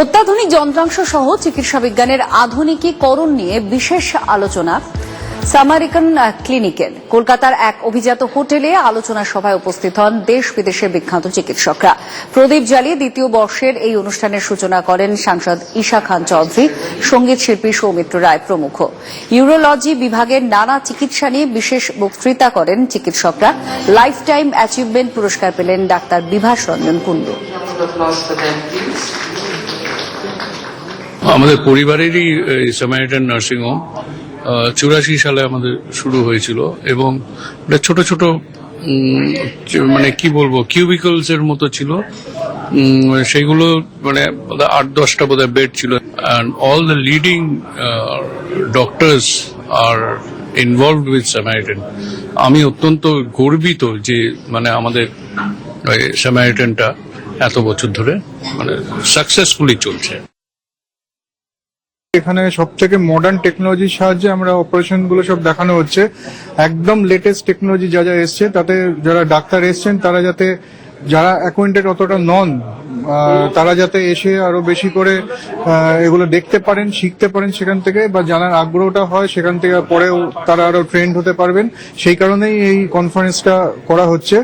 অত্যাধুনিক যন্ত্রাংশ সহ চিকিৎসা বিজ্ঞানের আধুনিকীকরণ নিয়ে বিশেষ আলোচনা সামারিকান ক্লিনিকের কলকাতার এক অভিজাত হোটেলে আলোচনা সভায় উপস্থিত হন দেশ বিদেশের বিখ্যাত চিকিৎসকরা। প্রদীপ জ্বালিয়ে দ্বিতীয় বর্ষের এই অনুষ্ঠানের সূচনা করেন সাংসদ ঈশা খান চৌধুরী, সংগীত শিল্পী সৌমিত্র রায় প্রমুখ। ইউরোলজি বিভাগের নানা চিকিৎসা নিয়ে বিশেষ বক্তৃতা করেন চিকিৎসকরা। লাইফ টাইম অ্যাচিভমেন্ট পুরস্কার পেলেন ডাক্তার বিভাস রঞ্জন কুণ্ডু। আমাদের পরিবারেরই স্যামারিটান নার্সিং হোম চুরাশি সালে আমাদের শুরু হয়েছিল এবং ছোট ছোট মানে কি বলব কিউবিকলস এর মতো ছিল। সেগুলো মানে আট দশটা বোধহয় বেড ছিল। And all the leading doctors R involve with Samaritan আমি অত্যন্ত গর্বিত যে মানে আমাদের স্যামারিটানটা এত বছর ধরে মানে সাকসেসফুলি চলছে। এখানে সব থেকে মডার্ন টেকনোলজির সাহায্যে আমরা অপারেশনগুলো সব দেখানো হচ্ছে। একদম লেটেস্ট টেকনোলজি যা যা এসছে, তাতে যারা ডাক্তার এসছেন, তারা যাতে, যারা অ্যাকোয়েন্টেড অতটা নন তারা যাতে এসে আরও বেশি করে এগুলো দেখতে পারেন, শিখতে পারেন সেখান থেকে, বা জানার আগ্রহটা হয়, সেখান থেকে পরেও তারা আরও ট্রেন্ড হতে পারবেন। সেই কারণেই এই কনফারেন্সটা করা হচ্ছে।